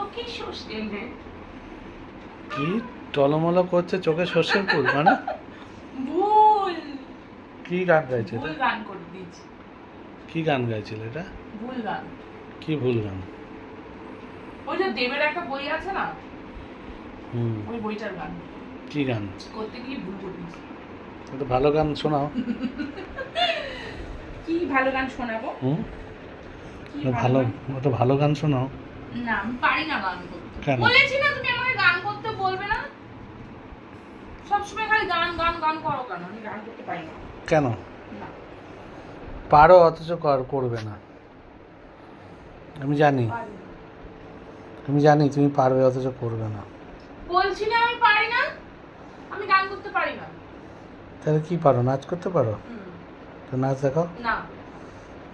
চোখে সর্ষে কি টলমল করছে চোখে সর্ষের ফুল মানে? ভুল। কি গান গাইছে ভুল এটা গান করে দিয়েছি। কি গান গাইছিল এটা? ভুল গান। কি ভুল গান? ওই যে দেবের একটা বই আছে না? হুম। ওই বইটার গান। কি গান? করতে গিয়ে ভুল করে দিয়েছি। ভালো গান শোনাও। কি ভালো গান শোনাবো? হুম? ভালো? একটা ভালো গান শোনাও। না আমি পারি না গান করতে। কেন? বলেছি না তুমি আমাকে গান করতে বলবে না। সবসময় খালি গান গান গান করো কেন? আমি গান করতে পারি না। কেন? পারো অথচ কর করবে না। আমি জানি। আমি জানি তুমি পারবে অথচ করবে না। বলছি না আমি পারি না। আমি গান করতে পারি না। তাহলে কি পারো নাচ করতে পারো? তো নাচ দেখাও। না।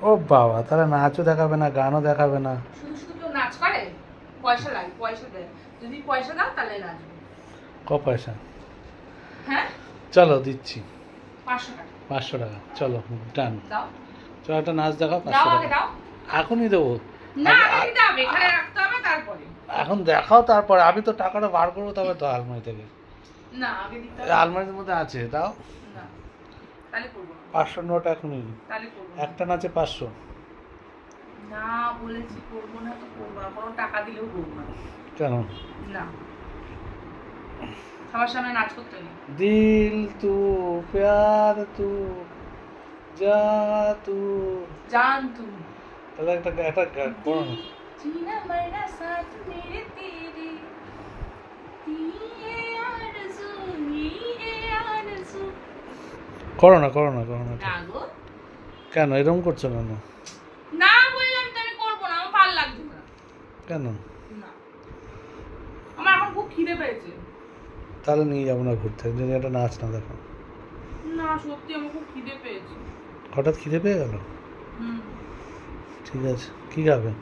ও বাবা তাহলে নাচও দেখাবে না গানও দেখাবে না শুধু শুধু কেউ নাচ করে পয়সা লাগে পয়সা দেয় যদি পয়সা দাও তাহলে নাচবে ক পয়সা? হ্যাঁ? চলো দিচ্ছি। পাঁচশো টাকা। পাঁচশো টাকা। চলো ডান। দাও। চলো একটা নাচ দেখাও পাঁচশো টাকা। দাও। এখনই দেবো। এখানে দেখাও তারপরে। আমি তো টাকাটা বার করব তবে তো আলমারি থেকে। আলমারির মধ্যে আছে দাও। পাঁচশো নোট এখনই। একটা নাচে পাঁচশো। না বলেছি করবো না তো করবো না কোনো টাকা দিলেও করবো না কেন না সবার সামনে নাচ করতে নেই দিল তু প্যার তু যা তু জান তুমি তাহলে একটা একটা গা- করো না जीना मरना साथ मेरे तेरे ये आरज़ू ये आरज़ू করো না করো না করো না না গো কেন এরকম করছো কেন কেন? আমার এখন খুব খিদে পেয়েছে। তাহলে নিয়ে যাব না ঘুরতে। যদি একটা নাচ না দেখো। না সত্যি আমার খুব খিদে পেয়েছে। হঠাৎ খিদে পেয়ে গেল? ঠিক আছে। কি খাবে?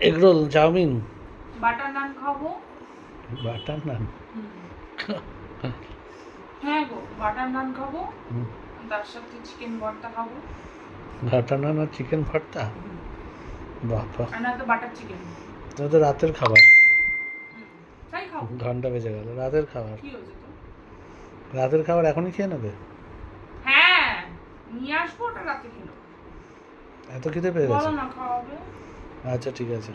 Egg roll chowmein. বাটার নান খাব। বাটার নান। হ্যাঁ গো বাটার নান খাব। তার সাথে চিকেন ভর্তা খাব। বাটার নান আর চিকেন ভর্তা? বাবা তো বাটার চিকেন তো রাতের খাবার। তাই খাব ঘণ্টা বেজে গেল রাতের খাবার। কি হয়েছে তো রাতের খাবার এখনই খেয়ে নেবে? হ্যাঁ নিয়ে আসব ওটা রাতে কিনো এত খিদে পেয়ে গেছে? আচ্ছা ঠিক আছে।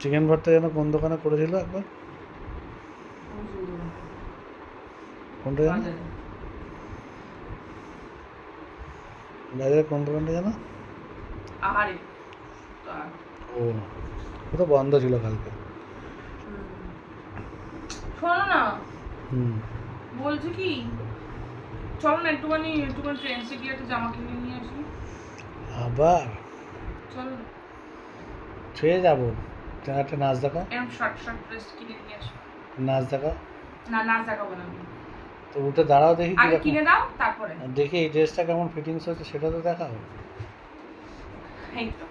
চিকেন ভর্তা যেন কোন দোকানে করেছিল একবার? কোনটা যেন? বাজারে। কোন দোকানটা যেন? আহারে ও ও তো বন্ধ ছিল কালকে। শোনো না। হুম। বলছি কি চলো না একটুখানি একটুখানি ট্রেন্সে গিয়ে একটা জামা কিনে নিয়ে আসি। আবার? চলো। ছুঁয়ে যাব। একটা নাচ দেখা এরকম শর্ট শর্ট ড্রেস কিনে নিয়ে আসি। নাচ দেখা না নাচ দেখাবো না আমি। তো উঠে দাঁড়াও দেখি আগে কিনে দাও তারপরে। দেখি এই ড্রেসটা কেমন ফিটিংস হচ্ছে সেটা তো দেখাও। এই তো।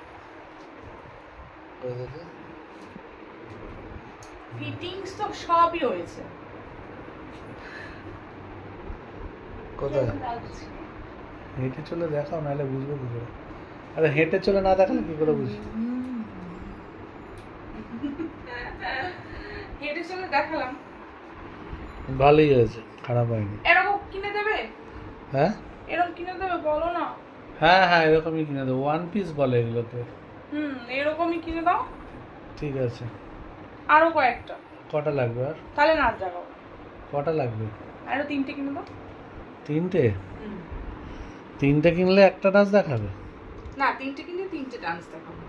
ফিটিংস তো সবই হয়েছে। কোথায়? হেঁটে চলে দেখাও নাহলে বুঝব কি করে। আরে হেঁটে চলে না দেখালে কি করে বুঝি হুম। হেঁটে চলে দেখালাম। ভালোই হয়েছে খারাপ হয়নি। এরকম কিনে দেবে? হ্যাঁ? এরকম কিনে দেবে বলো না। হ্যাঁ হ্যাঁ এরকমই কিনে দেবো। ওয়ান পিস বলে এগুলোকে হুম এরকমই কিনে দাও। ঠিক আছে। আরও কয়েকটা। কটা লাগবে আর? তাহলে নাচ দেখাও। কটা লাগবে? আরও তিনটে কিনে দাও। তিনটে? তিনটে কিনলে একটা ডান্স দেখাবে? না তিনটে কিনলে তিনটে ডান্স দেখাবে।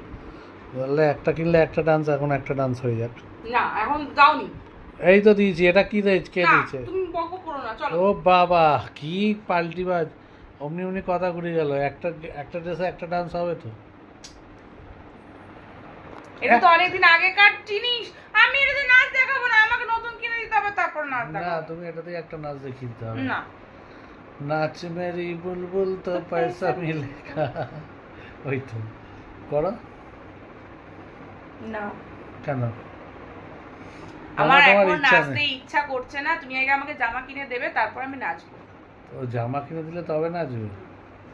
বললে একটা কিনলে একটা ডান্স এখন একটা ডান্স হয়ে যাক। না এখন দাওনি। এই তো দিয়েছি এটা কি দিয়েছে? কে না দিয়েছে? তুমি বকো করো না চলো। ও বাবা কি পাল্টিবাজ অমনি অমনি কথা ঘুরে গেল। একটা একটা ড্রেসে একটা ডান্স হবে তো। এটা তো অনেকদিন আগেকার জিনিস। আমি এটাতে নাচ দেখাবো না আমাকে নতুন কিনে দিতে হবে তারপর নাচ না তুমি এটাতেই একটা নাচ দেখিয়ে দিতে হবে। না। নাচ মেরি বুলবুল তো পয়সা মিলেগা। ওই তো। করো। না। কেন? আমার এখন নাচতে ইচ্ছা করছে না। তুমি আগে আমাকে জামা কিনে দেবে তারপর আমি নাচবো। ও জামা কিনে দিলে তবে না নাচবে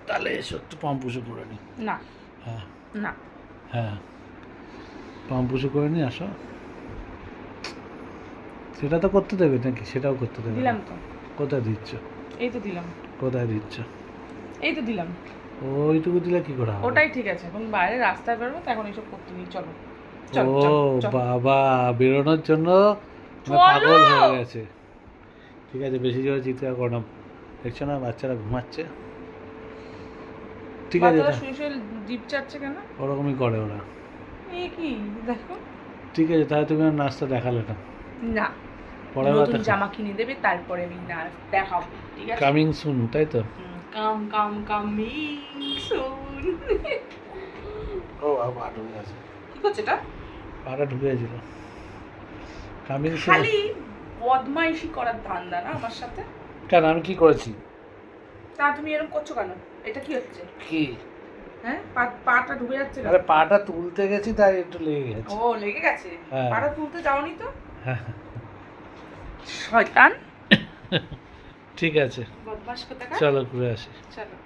তাহলে এসো একটু পাম্পুসে করে নি। না। হ্যাঁ। না। হ্যাঁ। পাম্পুসু করে নি আসো। সেটা তো করতে দেবে নাকি? সেটাও করতে দেবে দিলাম তো। কোথায় দিচ্ছ? এই তো দিলাম। কোথায় দিচ্ছ? এই তো দিলাম। ওইটুকু দিলে কি করে ওটাই ঠিক আছে। এখন বাইরে রাস্তায় বেরোবো তো এখন এইসব করতে নেই। চলো। ও। বাবা বেরোনোর জন্য পাগল হয়ে গেছে। ঠিক আছে বেশি জোরে চিৎকার করো না। দেখছ না বাচ্চারা ঘুমাচ্ছে। ঠিক আছে জিপ চাচ্ছে কেন? ওরকমই করে ওরা। এই কি? দেখো। ঠিক আছে তাহলে তুমি নাচটা দেখালে না। না। বার নতুন জামা কিনে দেবে তারপরে আমি নাচ দেখাবো ঠিক আছে? কামিং সুন তাই তো? কাম কাম কামিং সুন ও পা ঢুকে আছে কি করছে এটা? পাটা ঢুকে গেছিল কামিং সুন খালি বদমাইশি করার ধান্দা না আমার সাথে? কেন? আমি কি করেছি? তা তুমি এরকম করছ কেন? এটা কি হচ্ছে? কি? হ্যাঁ? পাটা যাচ্ছে আরে পাটা তুলতে গেছি তাই একটু লেগে গেছে। ও লেগে গেছে? হ্যাঁ। পাটা তুলতে যাওনি তো? হ্যাঁ শয়তান। ঠিক আছে। চলো ঘুরে আসি। চলো।